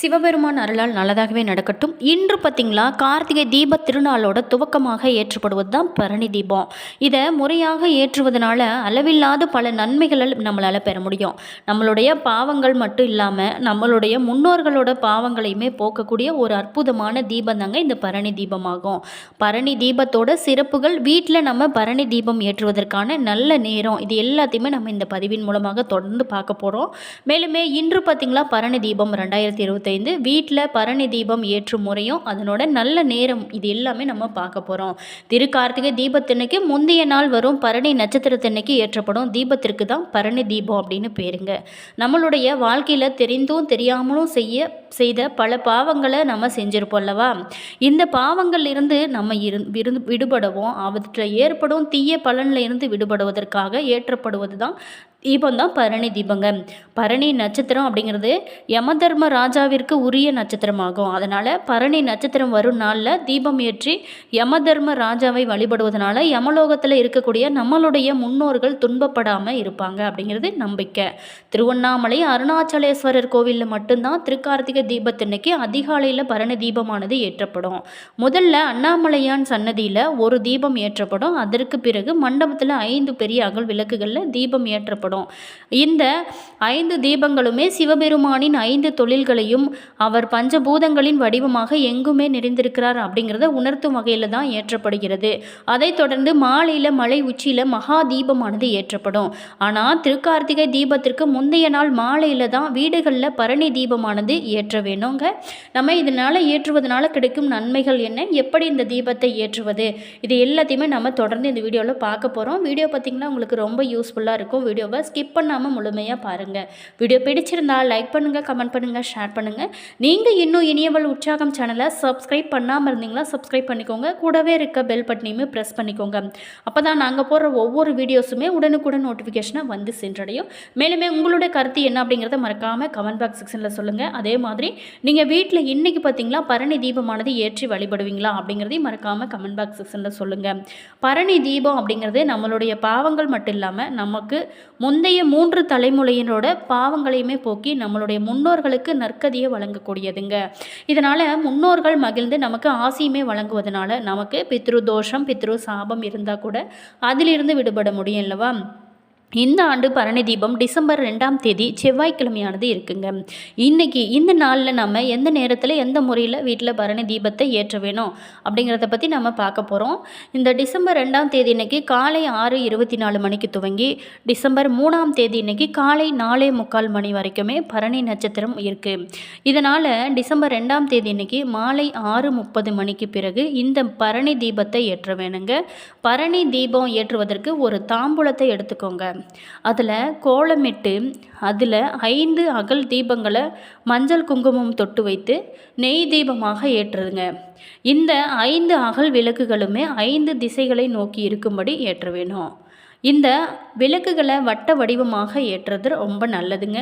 சிவபெருமான் அருளால் நல்லதாகவே நடக்கட்டும். இன்று பார்த்திங்களா கார்த்திகை தீப திருநாளோட துவக்கமாக ஏற்றப்படுவது தான் பரணி தீபம். இதை முறையாக ஏற்றுவதனால அளவில்லாத பல நன்மைகளை நம்மளால் பெற முடியும். நம்மளுடைய பாவங்கள் மட்டும் இல்லாமல் நம்மளுடைய முன்னோர்களோட பாவங்களையுமே போக்கக்கூடிய ஒரு அற்புதமான தீபம் தாங்க இந்த பரணி தீபமாகும். பரணி தீபத்தோட சிறப்புகள் வீட்டில் நம்ம பரணி தீபம் ஏற்றுவதற்கான நல்ல நேரம் இது எல்லாத்தையுமே நம்ம இந்த பதிவின் மூலமாக தொடர்ந்து பார்க்க போகிறோம் மேலுமே இன்று பார்த்திங்களா பரணி தீபம் ரெண்டாயிரத்தி இருபத்தைந்து வீட்டில் பரணி தீபம் ஏற்றும் முறையும் அதனோட நல்ல நேரம் இது எல்லாமே நம்ம பார்க்க போகிறோம் திரு கார்த்திகை தீபத்தன்னைக்கு முந்தைய நாள் வரும் பரணி நட்சத்திரத்தன்னைக்கு ஏற்றப்படும் தீபத்திற்கு தான் பரணி தீபம் அப்படின்னு பேருங்க. நம்மளுடைய வாழ்க்கையில் தெரிந்தும் தெரியாமலும் செய்ய செய்த பல பாவங்களை நம்ம செஞ்சிருப்போம் அல்லவா? இந்த பாவங்கள் இருந்து நம்ம இரு விருந்து விடுபடவும். அவற்றில் ஏற்படும் தீய பலனில் இருந்து விடுபடுவதற்காக ஏற்றப்படுவது தான் தீபம் தான் பரணி தீபங்க. பரணி நட்சத்திரம் அப்படிங்கிறது யமதர்ம ராஜாவிற்கு உரிய நட்சத்திரமாகும். அதனால் பரணி நட்சத்திரம் வரும் நாளில் தீபம் ஏற்றி யமதர்ம ராஜாவை வழிபடுவதனால யமலோகத்தில் இருக்கக்கூடிய நம்மளுடைய முன்னோர்கள் துன்பப்படாமல் இருப்பாங்க அப்படிங்கிறது நம்பிக்கை. திருவண்ணாமலை அருணாச்சலேஸ்வரர் கோவிலில் மட்டும்தான் திருக்கார்த்திகை தீபத்தன்னைக்கு அதிகாலையில் பரணி தீபமானது ஏற்றப்படும். முதல்ல அண்ணாமலையான் சன்னதியில் ஒரு தீபம் ஏற்றப்படும். அதற்கு பிறகு மண்டபத்தில் ஐந்து பெரிய அகல் விளக்குகளில் தீபம் ஏற்றப்படும். இந்த ஐந்து தீபங்களுமே சிவபெருமானின் ஐந்து தொழில்களையும் அவர் பஞ்சபூதங்களின் வடிவமாக எங்குமே நிறைந்திருக்கிறார் அப்படிங்கிறத உணர்த்தும் வகையில் தான் ஏற்றப்படுகிறது அதைத் தொடர்ந்து மாலையில் மலை உச்சியில் மகா தீபமானது ஏற்றப்படும் ஆனால் திருக்கார்த்திகை தீபத்திற்கு முந்தைய நாள் மாலையில் தான் வீடுகளில் பரணி தீபமானது ஏற்ற வேணுங்க. நம்ம இதனால் ஏற்றுவதனால கிடைக்கும் நன்மைகள் என்ன? எப்படி இந்த தீபத்தை ஏற்றுவது இது எல்லாத்தையுமே நம்ம தொடர்ந்து இந்த வீடியோவில் பார்க்க போகிறோம் வீடியோ பார்த்திங்கன்னா உங்களுக்கு ரொம்ப யூஸ்ஃபுல்லாக இருக்கும். வீடியோவை ஸ்கிப் பண்ணாமல் முழுமையாக பாருங்கள் வீடியோ பிடிச்சிருந்தால் லைக் பண்ணுங்கள் கமெண்ட் பண்ணுங்கள் ஷேர் பண்ணுங்கள் நீங்கள் இன்னும் இனியவள் உற்சாகம் சேனலை சப்ஸ்கிரைப் பண்ணாமல் இருந்தீங்களா சப்ஸ்கிரைப் பண்ணிக்கோங்க. கூடவே இருக்க பெல் பட்டனையுமே ப்ரெஸ் பண்ணிக்கோங்க. அப்போ தான் நாங்கள் போடுற ஒவ்வொரு வீடியோஸுமே உடனுக்குடன் நோட்டிஃபிகேஷனாக வந்து சென்றடையும். மேலுமே உங்களுடைய கருத்து என்ன அப்படிங்கிறத மறக்காமல் கமெண்ட் பாக்ஸ் செக்ஷனில் சொல்லுங்கள் அதே மாதிரி நீங்கள் வீட்டில் இன்றைக்கி பார்த்தீங்களா பரணி தீபமானது ஏற்றி வழிபடுவீங்களா அப்படிங்கிறதையும் மறக்காமல் கமெண்ட் பாக்ஸ் செக்ஷனில் சொல்லுங்கள் பரணி தீபம் அப்படிங்கிறது நம்மளுடைய பாவங்கள் மட்டும் இல்லாமல் நமக்கு முந்தைய மூன்று தலைமுறையினரோட பாவங்களையுமே போக்கி நம்மளுடைய முன்னோர்களுக்கு நற்கதியை வழங்கக்கூடியதுங்க. இதனால் முன்னோர்கள் மகிழ்ந்து நமக்கு ஆசையுமே வழங்குவதனால நமக்கு பித்ரு தோஷம் பித்ரு சாபம் இருந்தால் கூட அதிலிருந்து விடுபட முடியும் இல்லவா? இந்த ஆண்டு பரணி தீபம் டிசம்பர் ரெண்டாம் தேதி செவ்வாய்க்கிழமையானது இருக்குங்க. இன்னைக்கு இந்த நாளில் நம்ம எந்த நேரத்தில் எந்த முறையில் வீட்டில் பரணி தீபத்தை ஏற்ற வேணும் அப்படிங்கிறத பற்றி நம்ம பார்க்க போகிறோம் இந்த டிசம்பர் ரெண்டாம் தேதி இன்னைக்கு காலை ஆறு இருபத்தி நாலு மணிக்கு துவங்கி டிசம்பர் மூணாம் தேதி இன்னைக்கு காலை நாலே முக்கால் மணி வரைக்குமே பரணி நட்சத்திரம் இருக்குது இதனால் டிசம்பர் ரெண்டாம் தேதி இன்னைக்கு மாலை ஆறு முப்பது மணிக்கு பிறகு இந்த பரணி தீபத்தை ஏற்ற வேணுங்க. பரணி தீபம் ஏற்றுவதற்கு ஒரு தாம்பூலத்தை எடுத்துக்கோங்க. அதில் கோலமிட்டு அதில் ஐந்து அகல் தீபங்களை மஞ்சள் குங்குமம் தொட்டு வைத்து நெய் தீபமாக ஏற்றுதுங்க இந்த ஐந்து அகல் விளக்குகளுமே ஐந்து திசைகளை நோக்கி இருக்கும்படி ஏற்ற வேணும். இந்த விளக்குகளை வட்ட வடிவமாக ஏற்றுறது ரொம்ப நல்லதுங்க.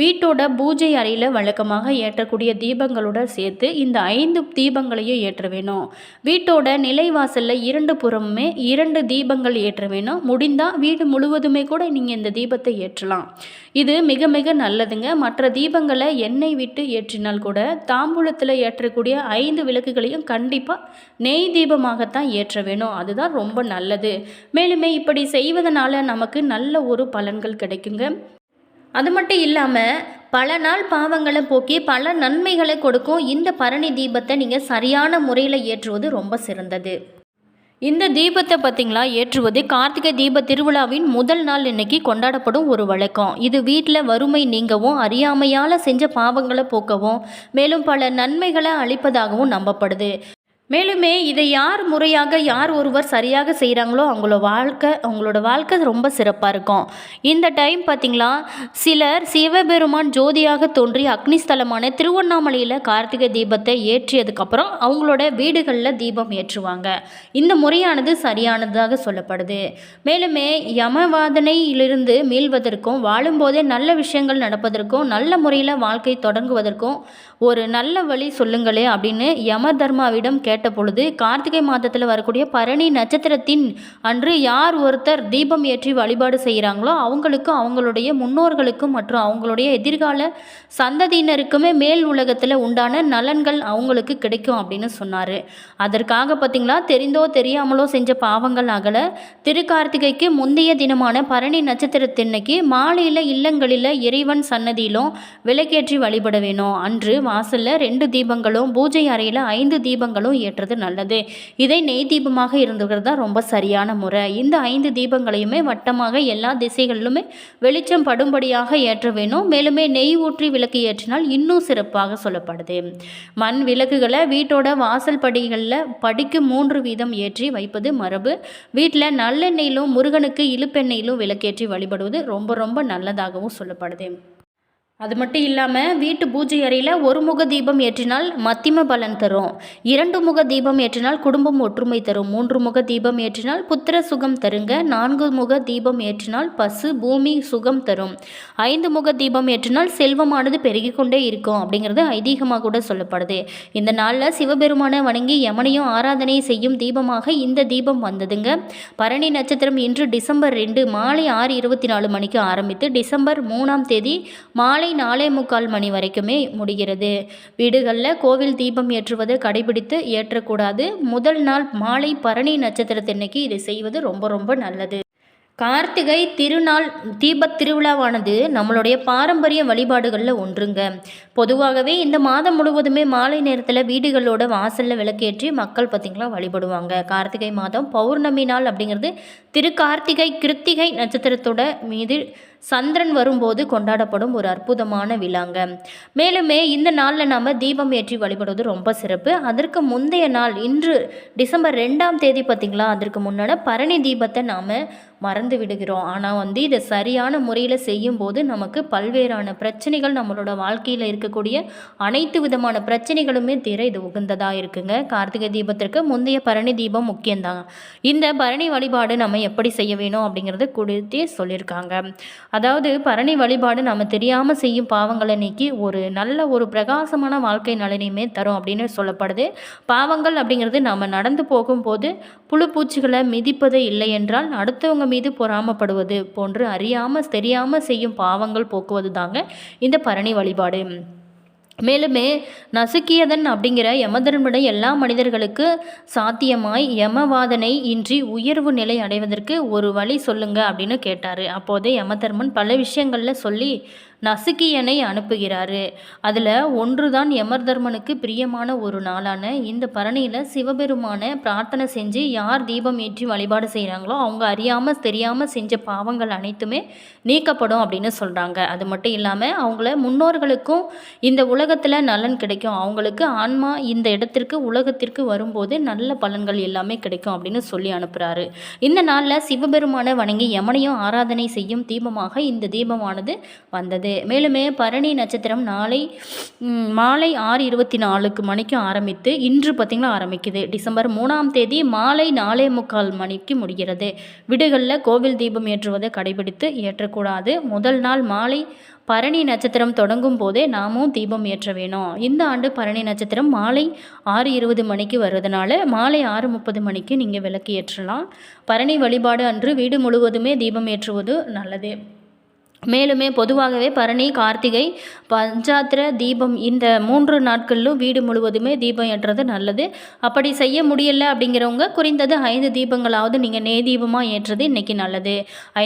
வீட்டோட பூஜை அறையில் வழக்கமாக ஏற்றக்கூடிய தீபங்களோட சேர்த்து இந்த ஐந்து தீபங்களையும் ஏற்ற வேணும். வீட்டோட நிலைவாசலில் இரண்டு புறமுமே இரண்டு தீபங்கள் ஏற்ற வேணும். முடிந்தால் வீடு முழுவதுமே கூட நீங்கள் இந்த தீபத்தை ஏற்றலாம். இது மிக மிக நல்லதுங்க. மற்ற தீபங்களை எண்ணெய் விட்டு ஏற்றினால் கூட தாம்பூலத்தில் ஏற்றக்கூடிய ஐந்து விளக்குகளையும் கண்டிப்பாக நெய் தீபமாகத்தான் ஏற்ற வேணும். அதுதான் ரொம்ப நல்லது. மேலுமே இப்படி செய்வதனால நமக்கு நல்ல ஒரு பலன்கள் கிடைக்குங்க. அது மட்டும் இல்லாமல் பல நாள் பாவங்களை போக்கி பல நன்மைகளை கொடுக்கும் இந்த பரணி தீபத்தை நீங்கள் சரியான முறையில் ஏற்றுவது ரொம்ப சிறந்தது. இந்த தீபத்தை பார்த்தீங்களா ஏற்றுவது கார்த்திகை தீப திருவிழாவின் முதல் நாள் இன்னைக்கு கொண்டாடப்படும் ஒரு வழக்கம். இது வீட்டில் வறுமை நீங்கவும் அறியாமையால் செஞ்ச பாவங்களை போக்கவும் மேலும் பல நன்மைகளை அளிப்பதாகவும் நம்பப்படுது. மேலுமே இதை யார் முறையாக யார் ஒருவர் சரியாக செய்கிறாங்களோ அவங்களோட வாழ்க்கை அவங்களோட வாழ்க்கை ரொம்ப சிறப்பாக இருக்கும். இந்த டைம் பார்த்திங்களா சிலர் சிவபெருமான் ஜோதியாக தோன்றி அக்னிஸ்தலமான திருவண்ணாமலையில் கார்த்திகை தீபத்தை ஏற்றியதுக்கப்புறம் அவங்களோட வீடுகளில் தீபம் ஏற்றுவாங்க. இந்த முறையானது சரியானதாக சொல்லப்படுது. மேலுமே யமவாதனையிலிருந்து மீள்வதற்கும் வாழும்போதே நல்ல விஷயங்கள் நடப்பதற்கும் நல்ல முறையில் வாழ்க்கை தொடங்குவதற்கும் ஒரு நல்ல வழி சொல்லுங்களே அப்படின்னு யம தர்மாவிடம் கே கேட்ட பொழுது கார்த்திகை மாதத்தில் வரக்கூடிய பரணி நட்சத்திரத்தின் அன்று யார் ஒருத்தர் தீபம் ஏற்றி வழிபாடு செய்கிறாங்களோ அவங்களுக்கும் அவங்களுடைய முன்னோர்களுக்கும் மற்றும் அவங்களுடைய எதிர்கால சந்ததியினருக்குமே மேல் உலகத்தில் உண்டான நலன்கள் அவங்களுக்கு கிடைக்கும் அப்படின்னு சொன்னார். அதற்காக பார்த்திங்களா தெரிந்தோ தெரியாமலோ செஞ்ச பாவங்கள் அகல திருக்கார்த்திகைக்கு முந்தைய தினமான பரணி நட்சத்திரத்தின்னைக்கு மாலையில் இல்லங்களில் இறைவன் சன்னதியிலும் விளக்கேற்றி வழிபட வேணும். அன்று வாசலில் ரெண்டு தீபங்களும் பூஜை அறையில் ஐந்து தீபங்களும் ஏற்றுறது நல்லது. இதை நெய் தீபமாக இருந்துகிறது தான் ரொம்ப சரியான முறை. இந்த ஐந்து தீபங்களையுமே வட்டமாக எல்லா திசைகளிலுமே வெளிச்சம் படும்படியாக ஏற்ற வேணும். மேலுமே நெய் ஊற்றி விளக்கு ஏற்றினால் இன்னும் சிறப்பாக சொல்லப்படுது. மண் விளக்குகளை வீட்டோட வாசல் படிகளில் படிக்கு மூன்று வீதம் ஏற்றி வைப்பது மரபு. வீட்டில் நல்லெண்ணெயிலும் முருகனுக்கு இழுப்பெண்ணெயிலும் விளக்கேற்றி வழிபடுவது ரொம்ப ரொம்ப நல்லதாகவும் சொல்லப்படுது. அது மட்டும் இல்லாமல் வீட்டு பூஜை அறையில் ஒரு முக தீபம் ஏற்றினால் மத்திம பலன் தரும். இரண்டு முக தீபம் ஏற்றினால் குடும்பம் ஒற்றுமை தரும். மூன்று முக தீபம் ஏற்றினால் புத்திர சுகம் தருங்க. நான்கு முக தீபம் ஏற்றினால் பசு பூமி சுகம் தரும். ஐந்து முக தீபம் ஏற்றினால் செல்வமானது பெருகி கொண்டே இருக்கும் அப்படிங்கிறது ஐதீகமாக கூட சொல்லப்படுது. இந்த நாளில் சிவபெருமானை வணங்கி யமனையும் ஆராதனை செய்யும் தீபமாக இந்த தீபம் வந்ததுங்க. பரணி நட்சத்திரம் இன்று டிசம்பர் ரெண்டு மாலை ஆறு இருபத்தி நாலு மணிக்கு ஆரம்பித்து டிசம்பர் மூணாம் தேதி மாலை மாலை நாலே முக்கால் மணி வரைக்குமே முடிகிறது. வீடுகளில் கோவில் தீபம் ஏற்றுவதை கடைபிடித்து ஏற்றக்கூடாது. முதல் நாள் மாலை பரணி நட்சத்திரத்தன்னைக்கு இதை செய்வது ரொம்ப ரொம்ப நல்லது. கார்த்திகை திருநாள் தீபத் திருவிழாவானது நம்மளுடைய பாரம்பரிய வழிபாடுகளில் ஒன்றுங்க. பொதுவாகவே இந்த மாதம் முழுவதுமே மாலை நேரத்தில் வீடுகளோட வாசலில் விளக்கேற்றி மக்கள் பார்த்திங்களா வழிபடுவாங்க. கார்த்திகை மாதம் பௌர்ணமி நாள் அப்படிங்கிறது திரு கார்த்திகை கிருத்திகை நட்சத்திரத்தோட மீது சந்திரன் வரும்போது கொண்டாடப்படும் ஒரு அற்புதமான விழாங்க மேலுமே இந்த நாளில் நாம் தீபம் ஏற்றி வழிபடுவது ரொம்ப சிறப்பு. அதற்கு முந்தைய நாள் இன்று டிசம்பர் ரெண்டாம் தேதி பார்த்திங்களா அதற்கு முன்னாடி பரணி தீபத்தை நாம் மறந்து விடுகிறோம். ஆனால் வந்து இதை சரியான முறையில் செய்யும்போது நமக்கு பல்வேறான பிரச்சனைகள் நம்மளோட வாழ்க்கையில் இருக்கக்கூடிய அனைத்து விதமான பிரச்சனைகளுமே தீர இது உகந்ததாக இருக்குங்க. கார்த்திகை தீபத்திற்கு முந்தைய பரணி தீபம் முக்கியம்தான். இந்த பரணி வழிபாடு நம்ம எப்படி செய்ய வேணும் அப்படிங்கிறத கொடுத்தே சொல்லியிருக்காங்க. அதாவது பரணி வழிபாடு நம்ம தெரியாமல் செய்யும் பாவங்களை நீக்கி ஒரு நல்ல ஒரு பிரகாசமான வாழ்க்கை நலனையுமே தரும் அப்படின்னு சொல்லப்படுது. பாவங்கள் அப்படிங்கிறது நம்ம நடந்து போகும்போது புழு பூச்சிகளை மிதிப்பது இல்லை என்றால் அடுத்தவங்க மீது பொறாமப்படுவது போன்று அறியாமல் தெரியாமல் செய்யும் பாவங்கள் போக்குவது தாங்க இந்த பரணி வழிபாடு. மேலுமே நசுக்கியதன் அப்படிங்கிற யமதர்மனுடைய எல்லா மனிதர்களுக்கு சாத்தியமாய் யமவாதனை இன்றி உயர்வு நிலை அடைவதற்கு ஒரு வழி சொல்லுங்க அப்படின்னு கேட்டார். அப்போதே யமதர்மன் பல விஷயங்களில் சொல்லி நசுக்கியனை அனுப்புகிறாரு. அதில் ஒன்று தான் யமர்தர்மனுக்கு பிரியமான ஒரு நாளான இந்த பரணியில் சிவபெருமான பிரார்த்தனை செஞ்சு யார் தீபம் ஏற்றி வழிபாடு செய்கிறாங்களோ அவங்க அறியாமல் தெரியாமல் செஞ்ச பாவங்கள் அனைத்துமே நீக்கப்படும் அப்படின்னு சொல்கிறாங்க அது மட்டும் இல்லாமல் அவங்கள முன்னோர்களுக்கும் இந்த உலகத்தில் நலன் கிடைக்கும். அவங்களுக்கு ஆன்மா இந்த இடத்திற்கு உலகத்திற்கு வரும்போது நல்ல பலன்கள் எல்லாமே கிடைக்கும் அப்படின்னு சொல்லி அனுப்புகிறாரு இந்த நாளில் சிவபெருமானை வணங்கி யமனையும் ஆராதனை செய்யும் தீபமாக இந்த தீபமானது வந்தது. வருகிறது மேலுமே பரணி நட்சத்திரம் நாளை மாலை ஆறு இருபத்தி நாலுக்கு மணிக்கு ஆரம்பித்து இன்று பார்த்திங்களா ஆரம்பிக்குது. டிசம்பர் மூணாம் தேதி மாலை நாலே முக்கால் மணிக்கு முடிகிறது. வீடுகளில் கோவில் தீபம் ஏற்றுவதை கடைபிடித்து ஏற்றக்கூடாது. முதல் நாள் மாலை பரணி நட்சத்திரம் தொடங்கும் போதே நாமும் தீபம் ஏற்ற வேணும். இந்த ஆண்டு பரணி நட்சத்திரம் மாலை ஆறு இருபது மணிக்கு வர்றதுனால மாலை ஆறு முப்பது மணிக்கு நீங்கள் விளக்கு ஏற்றலாம். பரணி வழிபாடு அன்று வீடு முழுவதுமே தீபம் ஏற்றுவது நல்லது. மேலுமே பொதுவாகவே பரணி கார்த்திகை பஞ்சாத்திர தீபம் இந்த மூன்று நாட்களிலும் வீடு முழுவதுமே தீபம் ஏற்றுறது நல்லது. அப்படி செய்ய முடியல அப்படிங்கிறவங்க குறைந்தது ஐந்து தீபங்களாவது நீங்கள் நெய் தீபமாக ஏற்றுறது இன்றைக்கி நல்லது.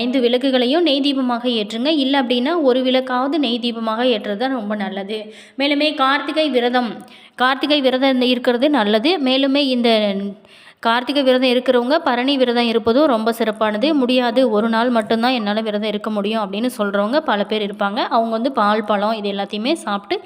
ஐந்து விளக்குகளையும் நெய் தீபமாக ஏற்றுங்க. இல்லை அப்படின்னா ஒரு விளக்காவது நெய் தீபமாக ஏற்றுறது தான் ரொம்ப நல்லது. மேலுமே கார்த்திகை விரதம் கார்த்திகை விரதம் இருக்கிறது நல்லது. மேலுமே இந்த கார்த்திகை விரதம் இருக்கிறவங்க பரணி விரதம் இருப்பதும் ரொம்ப சிறப்பானது. முடியாது ஒரு நாள் மட்டும்தான் என்னால் விரதம் இருக்க முடியும் அப்படின்னு சொல்கிறவங்க பல பேர் இருப்பாங்க. அவங்க வந்து பால் பழம் இது எல்லாத்தையுமே சாப்பிட்டு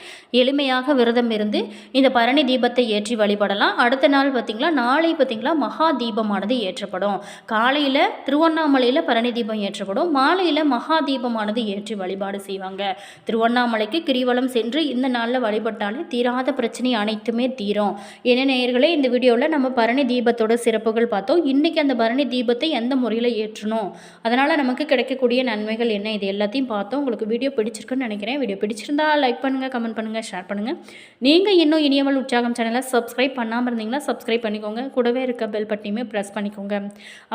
எளிமையாக விரதம் இருந்து இந்த பரணி தீபத்தை ஏற்றி வழிபடலாம். அடுத்த நாள் பார்த்திங்களா நாளை பார்த்திங்களா மகா தீபமானது ஏற்றப்படும். காலையில் திருவண்ணாமலையில் பரணி தீபம் ஏற்றப்படும். மாலையில் மகா தீபமானது ஏற்றி வழிபாடு செய்வாங்க. திருவண்ணாமலைக்கு கிரிவலம் சென்று இந்த நாளில் வழிபட்டாலே தீராத பிரச்சனை அனைத்துமே தீரும். என்ன நேயர்களே இந்த வீடியோவில் நம்ம பரணி தீபத்தோட தீபத்தோட சிறப்புகள் பார்த்தோம். இன்றைக்கி அந்த பரணி தீபத்தை எந்த முறையில் ஏற்றணும்? அதனால் நமக்கு கிடைக்கக்கூடிய நன்மைகள் என்ன? இது எல்லாத்தையும் பார்த்தோம். உங்களுக்கு வீடியோ பிடிச்சிருக்குன்னு நினைக்கிறேன். வீடியோ பிடிச்சிருந்தா லைக் பண்ணுங்கள் கமெண்ட் பண்ணுங்கள் ஷேர் பண்ணுங்கள் நீங்கள் இன்னும் இனியவள் உற்சாகம் சேனலை சப்ஸ்கிரைப் பண்ணாமல் இருந்தீங்கன்னா சப்ஸ்கிரைப் பண்ணிக்கோங்க. கூடவே இருக்க பெல் பட்டியுமே ப்ரெஸ் பண்ணிக்கோங்க.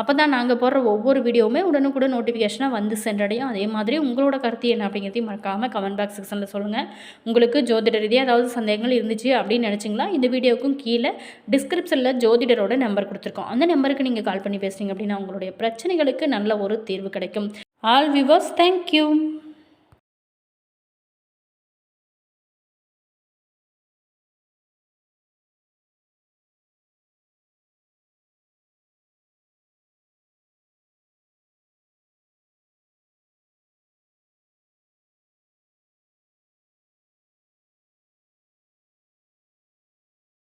அப்போ தான் நாங்கள் போடுற ஒவ்வொரு வீடியோவுமே உடனுக்குடன் நோட்டிஃபிகேஷனாக வந்து சென்றடையும். அதே மாதிரி உங்களோட கருத்து என்ன அப்படிங்கிறதையும் மறக்காமல் கமெண்ட் பாக்ஸ் செக்ஷனில் சொல்லுங்கள் உங்களுக்கு ஜோதிட ரீதியாக ஏதாவது சந்தேகங்கள் இருந்துச்சு அப்படின்னு நினச்சிங்களா? இந்த வீடியோவுக்கும் கீழே டிஸ்கிரிப்ஷனில் ஜோதிடரோட நம்பர் நம்பர் கொடுத்துருக்கோம். அந்த நம்பருக்கு நீங்கள் கால் பண்ணி பேசுனீங்க அப்படின்னா உங்களுடைய பிரச்சனைகளுக்கு நல்ல ஒரு தீர்வு கிடைக்கும். All viewers thank you